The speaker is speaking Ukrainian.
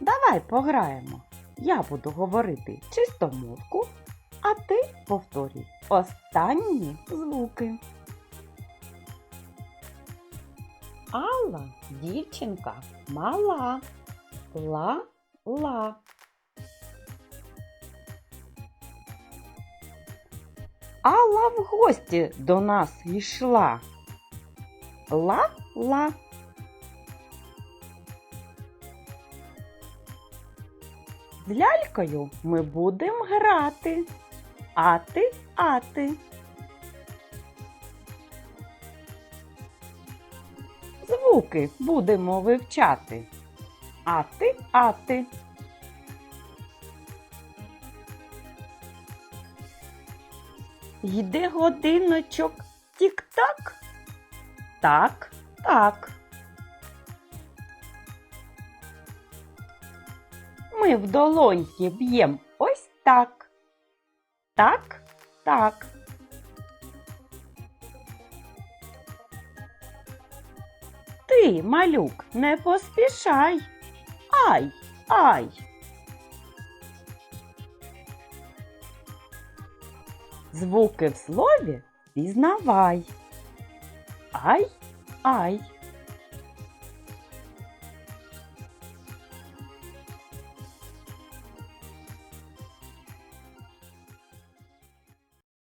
Давай пограємо. Я буду говорити чистомовку, а ти повторюй останні звуки. Алла дівчинка мала. Ла-ла. Алла в гості до нас йшла. Ла-ла. З лялькою ми будемо грати. Ати, ати. Звуки будемо вивчати. Ати, ати. Йде годиночок тік-так. Так, так. Ми в долоньки б'єм ось так. Так, так. Ти, малюк, не поспішай. Ай, ай. Звуки в слові пізнавай. Ай, ай.